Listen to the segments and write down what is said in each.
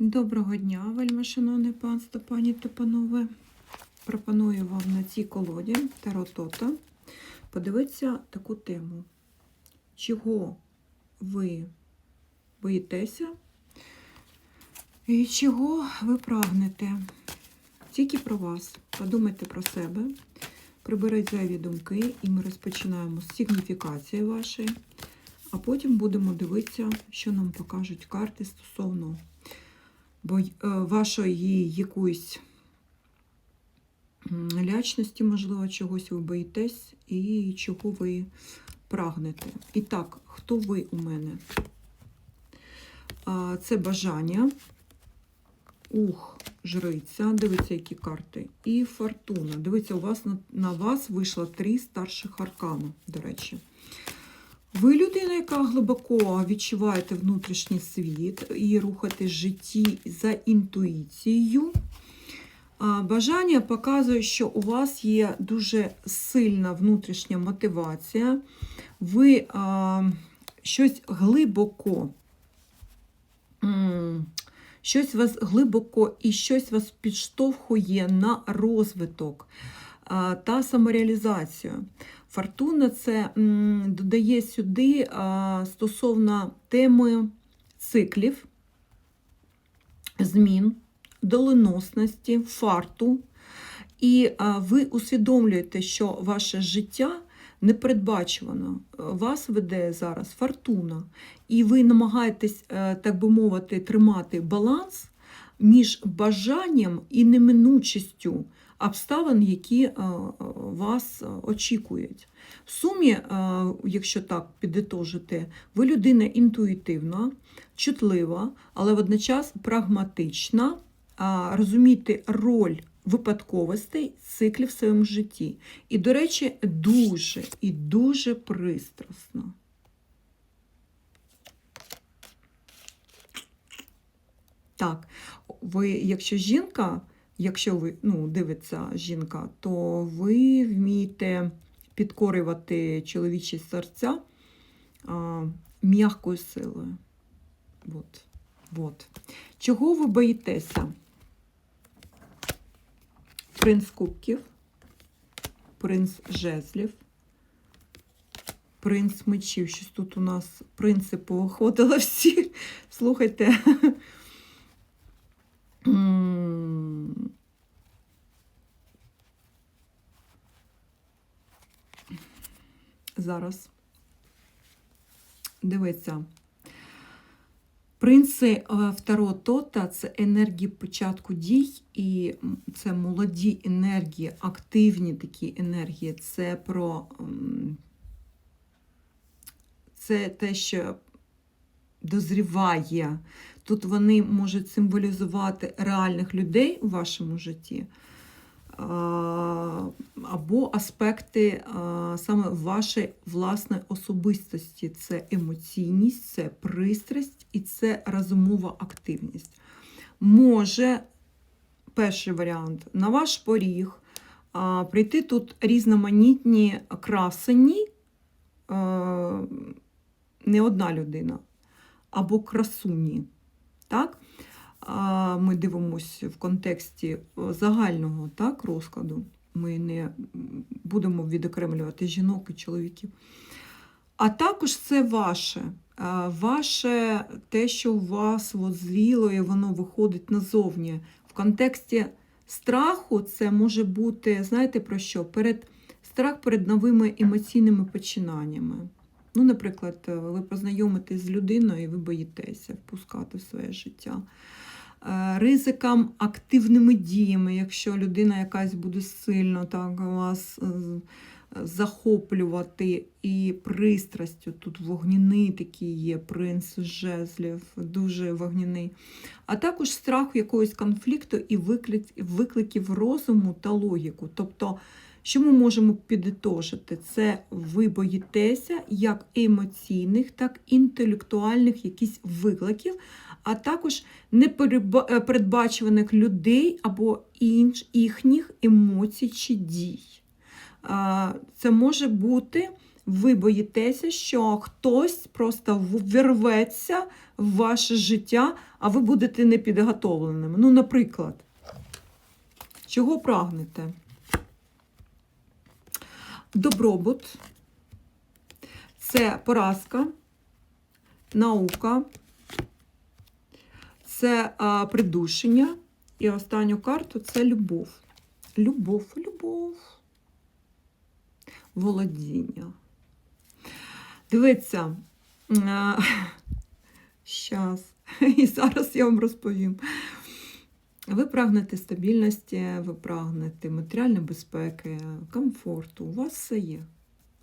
Доброго дня, вельми шановне панство, пані та панове. Пропоную вам на цій колоді Таро Тота подивитися таку тему. Чого ви боїтеся і чого ви прагнете? Тільки про вас. Подумайте про себе, приберіть зайві думки, і ми розпочинаємо з сигніфікації вашої, а потім будемо дивитися, що нам покажуть карти стосовно вашої якоїсь лячності, можливо, чогось ви боїтесь і чого ви прагнете. І так, хто ви у мене? Це бажання. Ух, жриця. Дивіться, які карти. І фортуна. Дивіться, у вас на, на вас вийшло три старших аркану, до речі. Ви людина, яка глибоко відчуваєте внутрішній світ і рухаєте в житті за інтуїцією. Бажання показує, що у вас є дуже сильна внутрішня мотивація. Ви щось глибоко, щось вас глибоко і щось вас підштовхує на розвиток та самореалізацію. Фортуна це додає сюди стосовно теми циклів, змін, доленосності, фарту. І ви усвідомлюєте, що ваше життя непередбачувано. Вас веде зараз фортуна, і ви намагаєтесь, е, так би мовити, тримати баланс між бажанням і неминучістю обставин, які е, вас очікують. В сумі, е, якщо так підітожити, ви людина інтуїтивна, чутлива, але водночас прагматична, розумієте роль випадковостей, циклів в своєму житті. І, до речі, дуже і дуже пристрасно. Так, ви, якщо жінка, якщо ви ну, дивиться жінка, то ви вмієте підкорювати чоловічі серця а, м'якою силою. От. От. Чого ви боїтеся? Принц кубків, принц жезлів, принц мечів. Щось тут у нас принци повиходили всі. Слухайте. Зараз. Дивіться. Принци е, Второго Тота це енергії початку дій, і це молоді енергії, активні такі енергії. Це про це те, що дозріває. Тут вони можуть символізувати реальних людей у вашому житті. Або аспекти саме вашої власної особистості. Це емоційність, це пристрасть і це розумова активність. Може, перший варіант, на ваш поріг прийти тут різноманітні красені, не одна людина, або красуні. Так? Ми дивимося в контексті е, загального так, розкладу. Ми не будемо відокремлювати жінок і чоловіків. А також це ваше. Ваше те, що у вас зріло, і воно виходить назовні. В контексті страху це може бути, знаєте про що? Перед, страх перед новими емоційними починаннями. Ну, наприклад, ви познайомитесь з людиною і ви боїтеся впускати в своє життя. Е, Ризикам активними діями, якщо людина якась буде сильно так, вас е, захоплювати і пристрастю. Тут вогняний такий є принц жезлів, дуже вогняний. А також страх якогось конфлікту і викликів розуму та логіку. Тобто, що ми можемо підітожити? Це ви боїтеся як емоційних, так і інтелектуальних якісь викликів, а також непередбачуваних людей або інш, їхніх емоцій чи дій. Це може бути ви боїтеся, що хтось просто вірветься в ваше життя, а ви будете непідготовленими. Ну, наприклад, чого прагнете? Добробут, це поразка, наука, це а, придушення. І останню карту це любов. Любов, любов. Володіння. Дивіться, щас. І зараз я вам розповім. Ви прагнете стабільності, ви прагнете матеріальної безпеки, комфорту. У вас все є.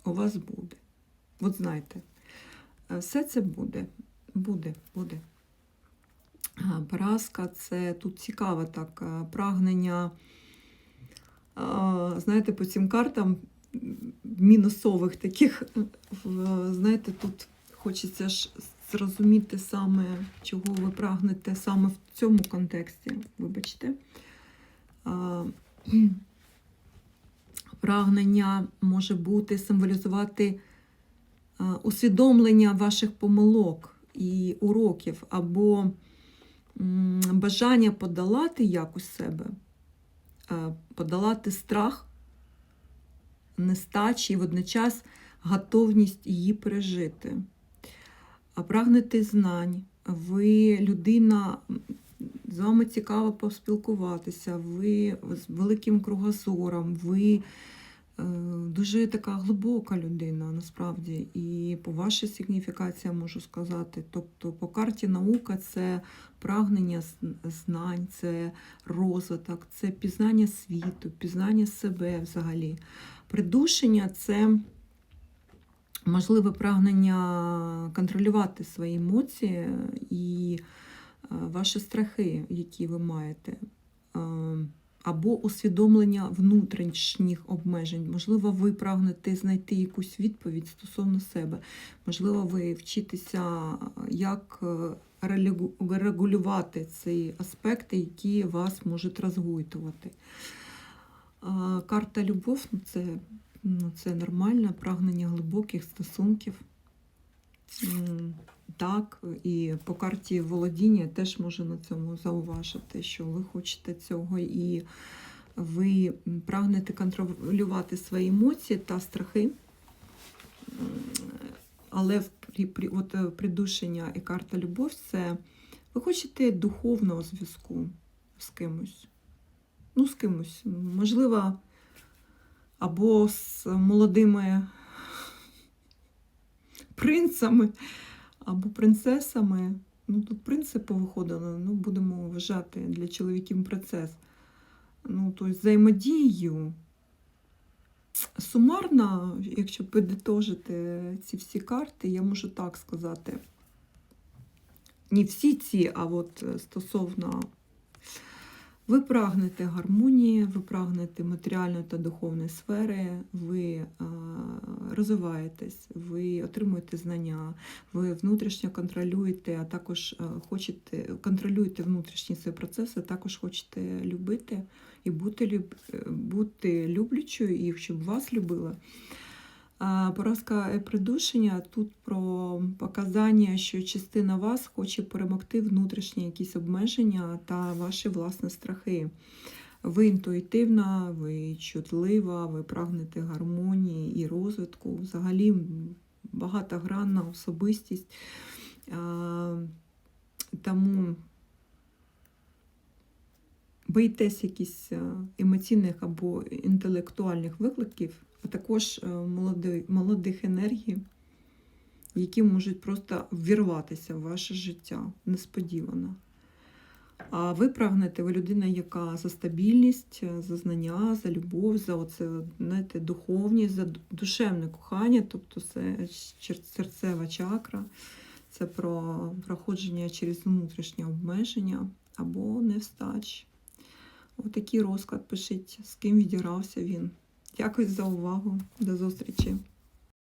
У вас буде. От знаєте, все це буде. Буде, буде. Поразка це тут цікаве так, прагнення, знаєте, по цим картам мінусових таких, знаєте, тут хочеться ж зрозуміти саме, чого ви прагнете саме в цьому контексті. Вибачте. Прагнення може бути символізувати усвідомлення ваших помилок і уроків, або бажання подолати якось себе, подолати страх нестачі і водночас готовність її пережити. Прагнете знань, ви людина, з вами цікаво поспілкуватися, ви з великим кругозором, ви е, дуже така глибока людина насправді. І по вашій сигніфікації можу сказати. Тобто по карті наука це прагнення знань, це розвиток, це пізнання світу, пізнання себе взагалі. Придушення це можливе прагнення контролювати свої емоції і е, ваші страхи, які ви маєте. Е, Або усвідомлення внутрішніх обмежень. Можливо, ви прагнете знайти якусь відповідь стосовно себе. Можливо, ви вчитеся, як е, регулювати ці аспекти, які вас можуть розгойтувати. Карта любов ну, це, ну, це нормально, прагнення глибоких стосунків. Так, і по карті володіння теж можу на цьому зауважити, що ви хочете цього, і ви прагнете контролювати свої емоції та страхи. Але при, от, е, придушення і карта любов це ви хочете духовного зв'язку з кимось ну, з кимось. Можливо, або з молодими принцами, або принцесами. Ну, тут принци повиходили, ну, будемо вважати для чоловіків принцес. Ну, тобто взаємодією. Сумарно, якщо підтожити ці всі карти, я можу так сказати. Не всі ці, а от е, стосовно ви прагнете гармонії, ви прагнете матеріальної та духовної сфери, ви а, розвиваєтесь, ви отримуєте знання, ви внутрішньо контролюєте, а також хочете контролюєте внутрішні свої процеси, також хочете любити і бути, люб, е, бути люблячою, і щоб вас любили. Поразка придушення тут про показання, що частина вас хоче перемогти внутрішні якісь обмеження та ваші власні страхи. Ви інтуїтивна, ви чутлива, ви прагнете гармонії і розвитку. Взагалі багатогранна особистість. Тому боїтесь якісь е, емоційних або інтелектуальних викликів, а також е, молодих енергій, які можуть просто ввірватися в ваше життя несподівано. А ви прагнете, ви людина, яка за стабільність, за знання, за любов, за оце, знаєте, духовність, за душевне кохання, тобто це серцева чакра, це про проходження через внутрішнє обмеження або невстач. Отакий розклад пишіть, з ким відірався він. Дякую за увагу. До зустрічі!